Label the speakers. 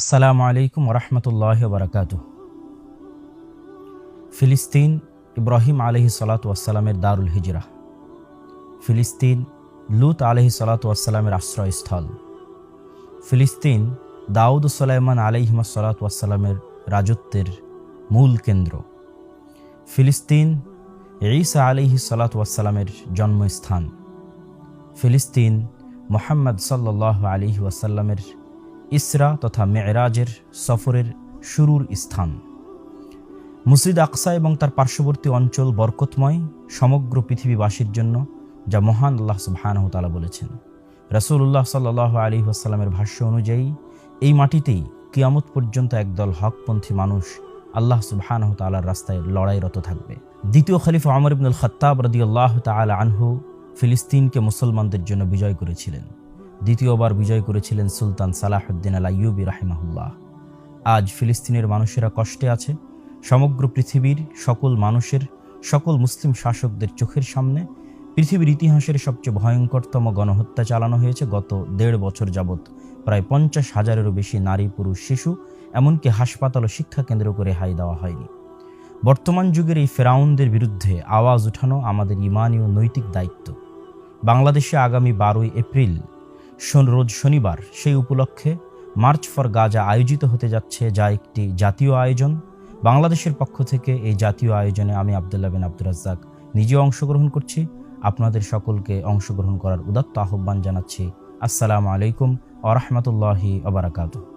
Speaker 1: আসসালামু আলাইকুম রহমতুল্লাহ বারকাত ফিলিস্তিন ইব্রাহিম আলহি সালাতামের দারুল হিজরা। ফিলিস্তিন লুত আলহি সালাতামের আশ্রয়স্থল। ফিলিস্তিন দাউদ সালাইমান আলহিমা সালাতামের রাজত্বের মূল কেন্দ্র। ফিলিস্তিন ঈসা আলিহি সালাতামের জন্মস্থান। ফিলিস্তিন মোহাম্মদ সাল্লাহ আলিহি ওয়াসাল্লামের ইসরা তথা মেয়েরাজের সফরের শুরুর স্থান। মুসজিদ আকসা এবং তার পার্শ্ববর্তী অঞ্চল বরকতময়, সমগ্র পৃথিবীবাসীর জন্য, যা মহান আল্লাহ সুবহানাহু তাআলা বলেছেন। রসুল্লাহ সাল্লাহ আলী আসাল্লামের ভাষ্য অনুযায়ী, এই মাটিতেই কিয়ামত পর্যন্ত একদল হকপন্থী মানুষ আল্লাহ সুবহানাহু তাআলার রাস্তায় লড়াইরত থাকবে। দ্বিতীয় খলিফা আমর ইবনুল খত্তাব রদিয়াল্লাহ তাআলা আনহু ফিলিস্তিনকে মুসলমানদের জন্য বিজয় করেছিলেন। দ্বিতীয়বার বিজয় করেছিলেন সুলতান সালাহুদ্দিন আল আইয়ুবি রাহিমাহুল্লাহ। আজ ফিলিস্তিনের মানুষেরা কষ্টে আছে। সমগ্র পৃথিবীর সকল মানুষের, সকল মুসলিম শাসকদের চোখের সামনে পৃথিবীর ইতিহাসের সবচেয়ে ভয়ঙ্করতম গণহত্যা চালানো হয়েছে গত দেড় বছর যাবৎ। প্রায় পঞ্চাশ হাজারেরও বেশি নারী, পুরুষ, শিশু, এমনকি হাসপাতাল ও শিক্ষা কেন্দ্র করে হাই দেওয়া হয়নি। বর্তমান যুগের এই ফেরাউনদের বিরুদ্ধে আওয়াজ উঠানো আমাদের ইমানি ও নৈতিক দায়িত্ব। বাংলাদেশে আগামী বারোই এপ্রিল রোজ শনিবার সেই উপলক্ষে মার্চ ফর গাজা আয়োজিত হতে যাচ্ছে যা একটি জাতীয় আয়োজন। বাংলাদেশের পক্ষ থেকে এই জাতীয় আয়োজনে আমি আবদুল্লাহ বিন আব্দুর রাজ্জাক নিজেও অংশগ্রহণ করছি। আপনাদের সকলকে অংশগ্রহণ করার উদাত্ত আহ্বান জানাচ্ছি। আসসালামু আলাইকুম আ রহমতুল্লাহি আবরাকাতু